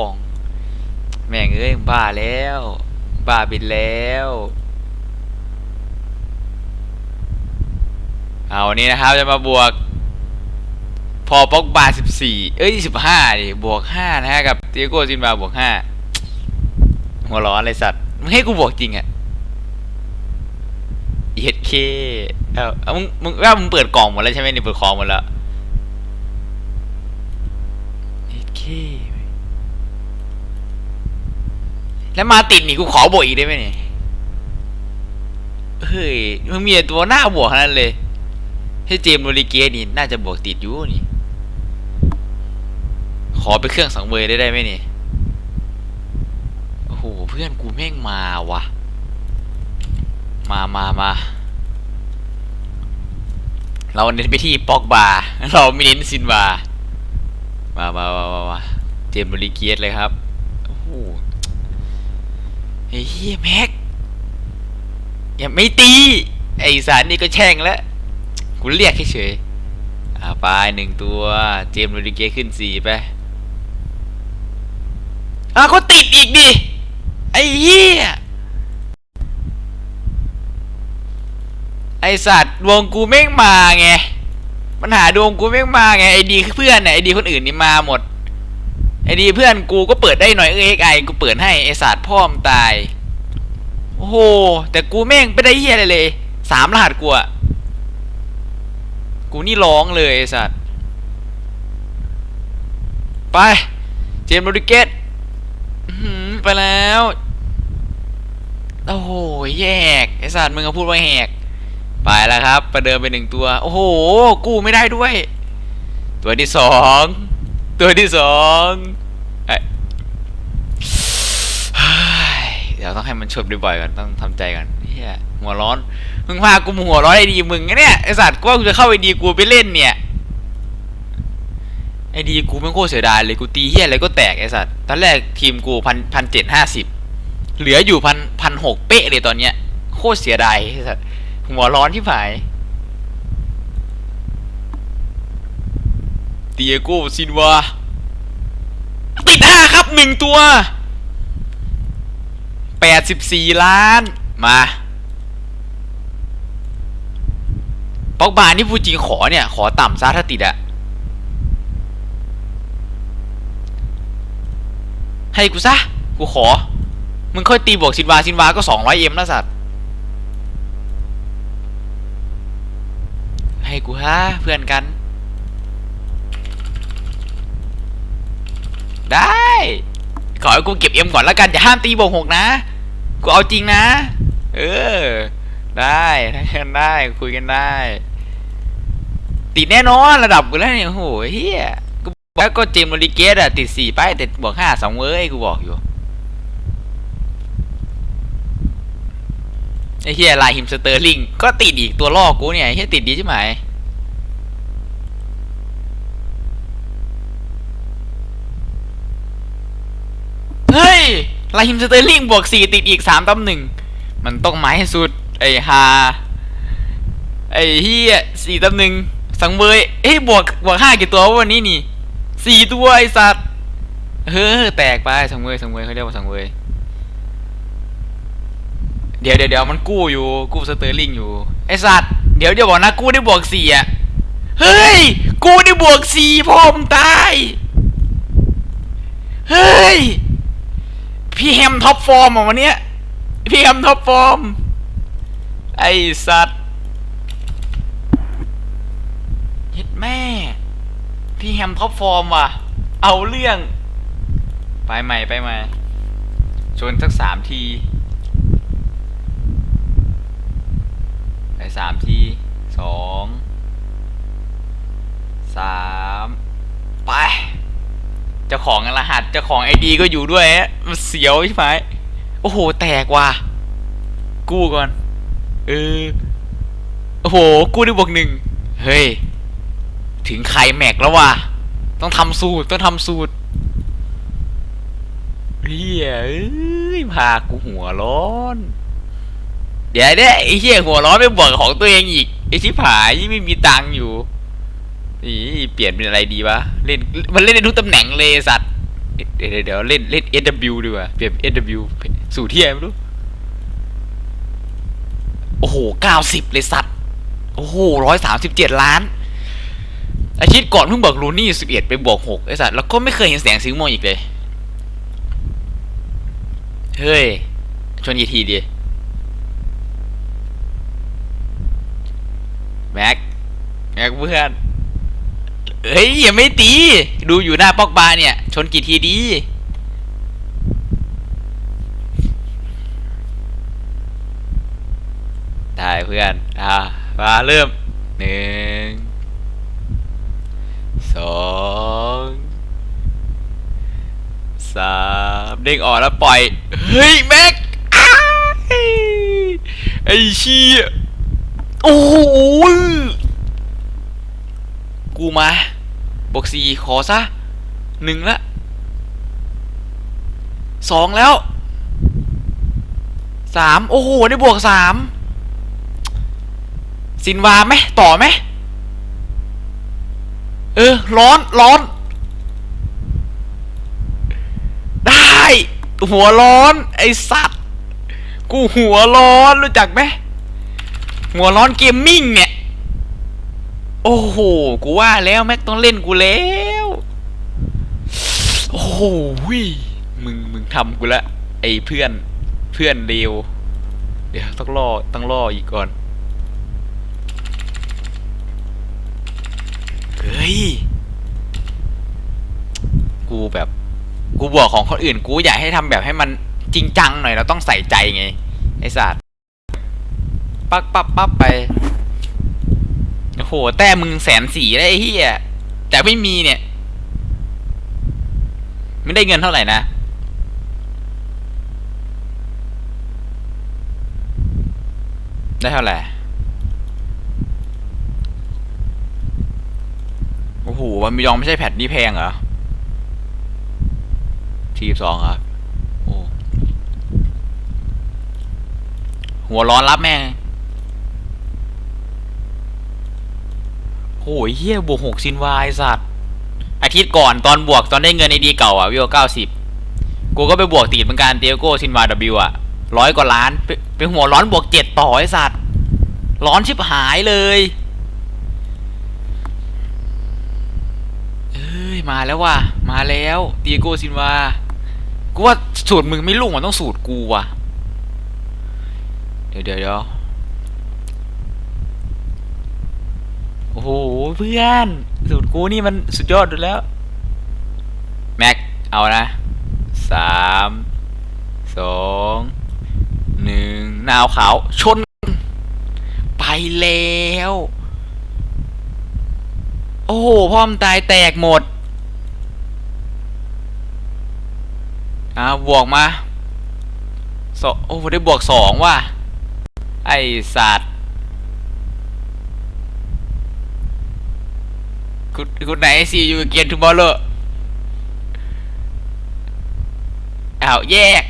อง แม่งเอ้ยบ้าแล้ว บ้าไปแล้ว เอาวันนี้นะครับจะมาบวก พอป็อกบาสิบสี่เอ้ยสิบห้าดิบวกห้านะฮะกับเตียโกซินบาบวกห้าหัวร้อนเลยสัตว์มึงให้กูบวกจริงอะเย็ดเคเอาเอามึงมึงว่ามึงเปิดกล่องหมดแล้วใช่ไหมนี่เปิดของหมดแล้วเย็ดเค แล้วมาติดนี่กูขอบวกอีกได้ไหมเนี่ยเฮ้ยมึงมีแต่ตัวหน้าบวกเท่านั้นเลยให้เจมส์โรลิเกนี่น่าจะบวกติดอยู่นี่ ขอไปเครื่องสังเวยได้ได้ไหมนี่โอ้โหเพื่อนกูแม่งมาวะมามามาเราเน้นไปที่ปอกบาเราไม่เน้นซินบามามามามามาเจมส์โรลิเกสเลยครับ เฮียแม็กอย่าไม่ตี ไอสารนี่ก็แช่งแล้ว กูเรียกเฉยอ่าไปหนึ่งตัว เจมส์โรดิเกขึ้นสี่ไป อะก็ติดอีกดิ ไอ้เหี้ย ไอสัตว์ดวงกูแม่งมาไงปัญหาดวงกูแม่งมาไง ไอดีเพื่อนเนี่ยไอดีคนอื่นนี่มาหมด ไอ้ดีเพื่อนกูก็เปิดได้หน่อยเอ็กไอกูเปิดให้ไอสัตว์พ่อมตาย โอ้โห แต่กูแม่งไม่ได้เหี้ยอะไรเลย สามรหัสกูอะกูนี่ร้องเลยไอสัตว์ ไป เจมส์โรดิเกตไปแล้ว โอ้โห แยก ไอสัตว์มึงก็พูดว่าแหก ไปแล้วครับ ประเดิมไปหนึ่งตัว โอ้โห กูไม่ได้ด้วย ตัวที่สอง ตัวที่สองเอ้เดี๋ยวต้องให้มันชนบ่อยๆก่อนต้องทำใจก่อนเฮียหัวร้อนมึงพากูหัวร้อนไอดีมึงไงเนี่ยไอสัตว์กูว่ากูจะเข้าไอดีกูไปเล่นเนี่ยไอดีกูแม่โคตรเสียดายเลยกูตีเฮียอะไรก็แตกไอสัตว์ตอนแรกทีมกูพันพันเจ็ดห้าสิบเหลืออยู่พันพันหกเป๊ะเลยตอนเนี้ยโคตรเสียดายไอสัตว์หัวร้อนที่ผาย เตียโกซินวาติดห้าครับหนึ่งตัวแปดสิบสี่ล้านมาปอกบานี่พูดจริงขอเนี่ย ขอต่ำซะถ้าติดอะให้กูซะ กูขอ มึงค่อยตีบวกซินวาซินวาก็สองร้อยเอ็มนะสัตว์ ให้กูฮะเพื่อนกัน ได้ ขอให้กูเก็บเอ็มก่อนแล้วกันอย่าห้ามตีบวกหกนะ กูเอาจริงนะ เออ ได้ได้กันได้คุยกันได้ ติดแน่นอนระดับกูแล้วเนี่ยโอ้โหเฮียกูบอกแล้วก็เจมส์โรดิเกสอะติดสี่ไปแต่บวกห้าสองเว้ยกูบอกอยู่ไอ้เฮียลายฮิมสเตอร์ลิงก็ติดอีกตัวลอกกูเนี่ยไอ้เฮียติดดีใช่ไหม ยลาฮิมสเตอร์ลิงบวกสี่ติดอีกสามตำหนึ่งมันต้องไม้ให้สุด ไอ้ฮาไอ้เฮียสี่ตำหนึ่งสังเวยเอ้ยบวกบวกห้ากี่ตัววันนี้นี่สี่ตัวไอ้สัตว์เฮ้อแตกไปสังเวยสังเวยเขาเรียกว่าสังเวยเดี๋ยวเดี๋ยวเดี๋ยวมันกู้อยู่กู้สเตอร์ลิงอยู่ไอ้สัตว์เดี๋ยวเดี๋ยวบอกนะกู้ได้บวกสี่อะเฮ้ยกู้ได้บวกสี่พ่อมึงตายเฮ้ย พี่แฮมท็อปฟอร์มอะวันนี้พี่แฮมท็อปฟอร์ม ไอ้สัตว์เฮ็ดแม่ พี่แฮมท็อปฟอร์มว่ะ เอาเรื่อง ไปใหม่ไปใหม่ชนสักสามที ไปสามทีสองสามไป เจ้าของรหัสเจ้าของไอดีก็อยู่ด้วยฮะมันเสียวใช่ไหมโอ้โห แตกว่ะ กู้ก่อน เออ โอ้โห กู้ได้บวกหนึ่ง เฮ้ย ถึงไข่แม็กแล้วว่ะ ต้องทำสูตร ต้องทำสูตรเฮียเอ้ย พากูหัวร้อน เดี๋ยวเนี่ยไอ้เหี้ยหัวร้อนไปบอกของตัวเองอีก ไอ้ชิบหายยังไม่มีตังค์อยู่ อีเปลี่ยนเป็นอะไรดีวะ เล่นมันเล่นในทุกตำแหน่งเลยสัตว์ เดี๋ยวเดี๋ยวเล่นเล่น SW ดีกว่า เปลี่ยน SW สู่เที่ยไม่รู้ โอ้โหเก้าสิบเลยสัตว์ โอ้โหร้อยสามสิบเจ็ดล้าน อาทิตย์ก่อนเพิ่งบอกลูนี่สิบเอ็ดไปบวกหกไอ้สัตว์ แล้วก็ไม่เคยเห็นแสงสีม่วงอีกเลย เฮ้ยชวนกี่ทีดีแม็กแม็กเพื่อน เฮ้ยอย่าไม่ตี ดูอยู่หน้าปอกบาเนี่ย ชนกี่ทีดี ได้เพื่อน อ่ามาเริ่มหนึ่งสองสามเด้งออกแล้วปล่อย เฮ้ย แม็กไอ้เชี่ยโอ้โห กูมา บวกสี่ขอซะหนึ่งละสองแล้วสามโอ้โหได้บวกสามซินวาไหมต่อไหมเออ ร้อนร้อน ได้ หัวร้อน ไอสัตว์ กูหัวร้อนรู้จักไหมหัวร้อนเกมมิ่งเนี่ย โอ้โห กูว่าแล้วแม็กต้องเล่นกูแล้ว โอ้โหยมึง มึงทำกูละ ไอ้เพื่อน เพื่อนเร็ว เดี๋ยวต้องรอต้องรออีกก่อน เฮ้ย กูแบบ กูบอกของคนอื่น กูอยากให้ทำแบบให้มันจริงจังหน่อย เราต้องใส่ใจไง ไอ้สัตว์ ปักปับปั๊บไป โห แต่มึงแสนสี่ได้เฮียแต่ไม่มีเนี่ย ไม่ได้เงินเท่าไหร่นะได้เท่าไหร่ โอ้โหวันมิยองไม่ใช่แพทนี้แพงเหรอทีสองครับ โอ้ หัวร้อนรับแม่ง โอ้ยเฮียบวกหกซินวายสัตว์ อาทิตย์ก่อนตอนบวกตอนได้เงินไอดีเก่าอะวิวเก้าสิบกูก็ไปบวกตีดเหมือนกันเตียโก้ซินวาดบิวอะร้อยกว่าล้านเป็นเป็นหัวร้อนบวกเจ็ดต่อไอสัตว์ ร้อนชิบหายเลยเอ้ยมาแล้วว่ะมาแล้วเตียโกซินวากูว่าสูตรมึงไม่ลุ่งมันต้องสูตรกูว่ะ เดี๋ยวเดี๋ยว โอ้โหเพื่อนสูตรกูนี่มันสุดยอดดูแล้ว แม็ก เอานะสามสองหนึ่งนาวขาว ชน ไปแล้ว โอ้โห พ่อมตายแตกหมด อ่าบวกมาสองโอ้โหได้บวกสองว่ะ ไอสัตว์ คุณคุณไหนซีอยู่เกียนทูมอร์เลอร์อ้าวแยก